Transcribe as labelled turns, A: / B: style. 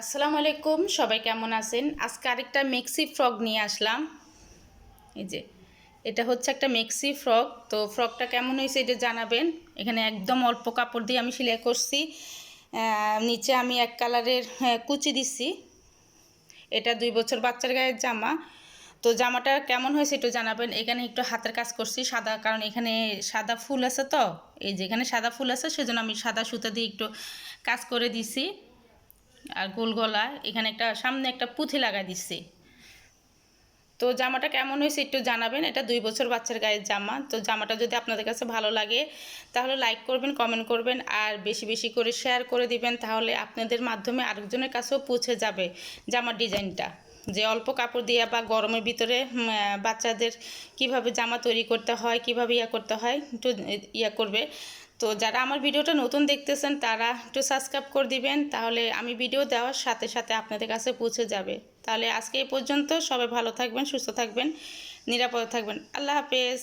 A: আসসালামু আলাইকুম সবাই কেমন আছেন? আজকে আরেকটা মেক্সি ফ্রক নিয়ে আসলাম। এই যে এটা হচ্ছে একটা মেক্সি ফ্রক তো ফ্রকটা কেমন হয়েছে এটা জানাবেন। এখানে একদম অল্প কাপড় দিয়ে আমি সেলাই করছি। নিচে আমি এক কালারের হ্যাঁ, কুচি দিচ্ছি এটা দুই বছর বাচ্চার গায়ের জামা। তো জামাটা কেমন হয়েছে একটু জানাবেন। এখানে একটু হাতের কাজ করছি সাদা কারণ এখানে সাদা ফুল আছে তো। এই যে এখানে সাদা ফুল আছে সেজন্য আমি সাদা সুতা দিয়ে একটু কাজ করে দিছি। আর গোল গলা, এখানে একটা সামনে একটা পুঁথি লাগাই দিচ্ছে। তো জামাটা কেমন হয়েছে একটু জানাবেন, এটা দুই বছর বাচ্চার গায়ের জামা, তো জামাটা যদি আপনাদের কাছে ভালো লাগে, তাহলে লাইক করবেন কমেন্ট করবেন, আর বেশি বেশি করে শেয়ার করে দিবেন, তাহলে আপনাদের মাধ্যমে আরেকজনের কাছেও পৌঁছে যাবে জামার ডিজাইনটা যে অল্প কাপড় দিয়ে বা গরমের ভিতরে বাচ্চাদের কীভাবে জামা তৈরি করতে হয়, কীভাবে ইয়া করতে হয়, একটু ইয়া করবে। তো যারা আমার ভিডিওটা নতুন দেখতেছেন, তারা একটু সাবস্ক্রাইব করে দিবেন, তাহলে আমি ভিডিও দেওয়ার সাথে সাথে আপনাদের কাছে পৌঁছে যাবে। তাহলে আজকে এই পর্যন্ত সবাই ভালো থাকবেন, সুস্থ থাকবেন, নিরাপদ থাকবেন। আল্লাহ হাফেজ।